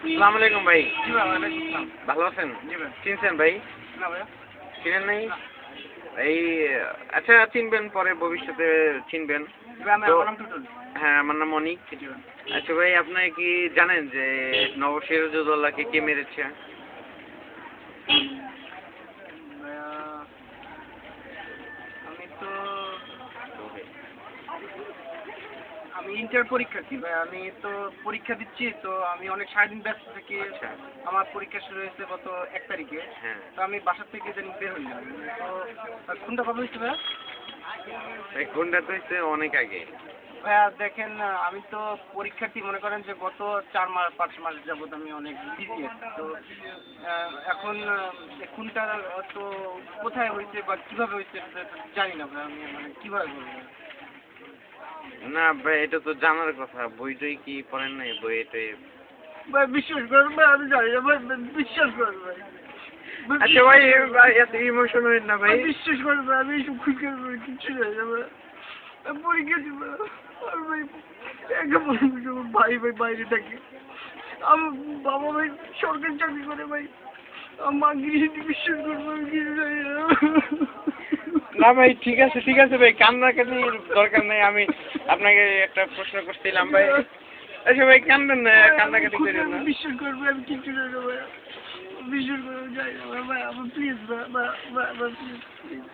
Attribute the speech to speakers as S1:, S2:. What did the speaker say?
S1: সালাম আলাইকুম ভাই ভালো আছেন? চিনছেন ভাই? চিনেন নাই? এই আচ্ছা চিনবেন পরে ভবিষ্যতে চিনবেন। হ্যাঁ আমার নাম অনিক। আচ্ছা ভাই আপনি কি জানেন যে নবসিরাজউদ্দৌলাকে কে মেরেছে
S2: ভাইয়া, আমি তো আমি ইন্টার পরীক্ষার্থী ভাই। আমি তো পরীক্ষা দিচ্ছি তো আমি অনেক সারাদিন ব্যস্ত থাকি।
S1: আচ্ছা।
S2: আমার পরীক্ষা শুরু হয়েছে গত এক তারিখে।
S1: হ্যাঁ।
S2: তো আমি বাসার থেকে যেন বের হইলাম তো কোনটা কবে হয়েছে ভাইয়া?
S1: এই খুনটা তো হয়েছে অনেক আগে।
S2: ভাইয়া দেখেন আমি তো পরীক্ষার্থী মনে করেন যে গত চার মাস পাঁচ মাস যাবত আমি অনেক বিজি আছি তো এখন কোনটা তো কোথায় হয়েছে বা কীভাবে হয়েছে জানি না ভাই আমি মানে কীভাবে বলব?
S1: না ভাই এটা তো জানার কথা। বই টই কি পড়েন নাই? বই টই
S2: ভাই বিশ্বাস করেন ভাই আমি জানি না ভাই বিশ্বাস করেন ভাই।
S1: আচ্ছা ভাই এত ইমোশন হইন না ভাই।
S2: বিশ্বাস করেন ভাই আমি এইসব খুশি কিছু জানি না ভাই। পরীক্ষা দিব আর ভাই একা ভাই ভাই বাইরে থাকি। আমার বাবা ভাই সরকারি চাকরি করে ভাই। আমার মা গৃহিণী বিশ্বাস করব আমি কিছু জানি না।
S1: না ভাই ঠিক আছে ঠিক আছে ভাই কান্নাকাটির দরকার নেই আমি আপনাকে একটা প্রশ্ন করছিলাম ভাই। আচ্ছা ভাই কান্দেন না কান্নাকাটি করেন না।
S2: বিশ্বাস করব আমি কিছু করব না ভাই বিশ্বাস করব যাই না ভাই ভাই আমার প্লিজ ভাই ভাই ভাই প্লিজ প্লিজ